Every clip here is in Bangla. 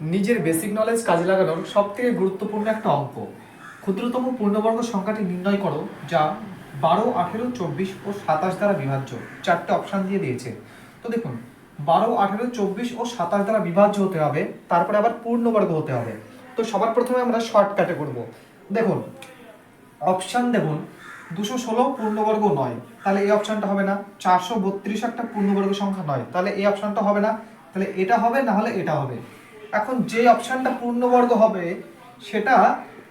নিজের বেসিক নলেজ কাজে লাগানোর সব থেকে গুরুত্বপূর্ণ একটা অঙ্ক। ক্ষুদ্রতম পূর্ণবর্গ সংখ্যাটি নির্ণয় করো, যা বারো, আঠেরো, চব্বিশ ও সাতাশ দ্বারা বিভাজ্য। চারটে অপশান দিয়ে দিয়েছে। তো দেখুন, বারো, আঠেরো, চব্বিশ ও সাতাশ দ্বারা বিভাজ্য হতে হবে, তারপরে আবার পূর্ণবর্গ হতে হবে। তো সবার প্রথমে আমরা শর্টকাটে করব। দেখুন অপশান দেখুন, দুশো ষোলো পূর্ণবর্গ নয়। তাহলে এই অপশানটা হবে না। চারশো বত্রিশ একটা পূর্ণবর্গ সংখ্যা নয়। তাহলে এই অপশানটা হবে না। তাহলে এটা হবে, না হলে এটা হবে। এখন যে অপশানটা পূর্ণবর্গ হবে, সেটা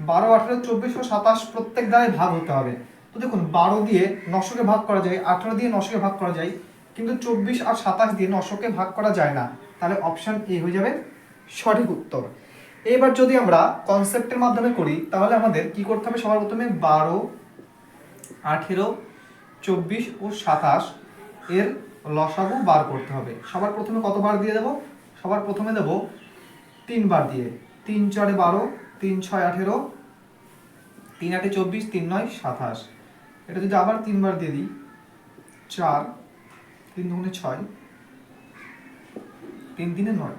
বারো, আঠেরো, চব্বিশ ও সাতাশ প্রত্যেক দ্বারাই ভাগ হতে হবে। তো দেখুন, বারো দিয়ে নশোকে ভাগ করা যায়, আঠেরো দিয়ে নশোকে ভাগ করা যায়, কিন্তু চব্বিশ আর সাতাশ দিয়ে নশোকে ভাগ করা যায় না। তাহলে অপশান এ হয়ে যাবে সঠিক উত্তর। এবার যদি আমরা কনসেপ্টের মাধ্যমে করি, তাহলে আমাদের কি করতে হবে সবার প্রথমে? বারো, আঠেরো, চব্বিশ ও সাতাশ এর লসাগু বার করতে হবে। সবার প্রথমে কত বার দিয়ে দেবো? সবার প্রথমে দেব তিনবার দিয়ে। তিন চারে বারো, তিন ছয় আঠেরো, তিন আটে চব্বিশ, তিন নয় সাতাশ। এটা যদি আবার তিনবার দিয়ে দিই, চার, তিন দুগুণে ছয়, তিন তিনে নয়।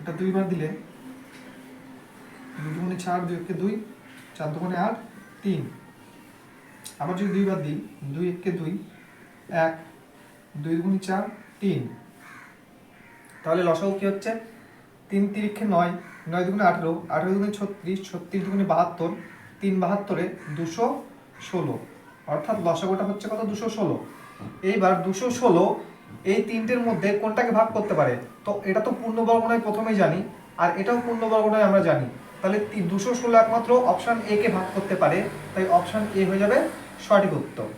এটা দুইবার দিলে দুই দুগুণে চার দুই একে দুই, চার দুগুণে আট, তিন। আবার যদি দুইবার দিই, দুই একে দুই, এক, দুই দুগুণে চার, তিন। তাহলে লসাগু কি হচ্ছে? তিন তিরিক্ষে নয় নয় দুগুণে আঠেরো আঠেরো দুগুণে ছত্রিশ ছত্রিশ দুগুণে বাহাত্তর, তিন বাহাত্তরে দুশো ষোলো। অর্থাৎ লসাগুটা হচ্ছে কত? দুশো ষোলো। এইবার দুশো ষোলো, এই তিনটের মধ্যে কোনটাকে ভাগ করতে পারে? তো এটা তো পূর্ণবর্গ নয় প্রথমেই জানি, আর এটাও পূর্ণবর্গ নয় আমরা জানি। তাহলে দুশো ষোলো একমাত্র অপশান এ কে ভাগ করতে পারে, তাই অপশান এ হয়ে যাবে সঠিক উত্তর।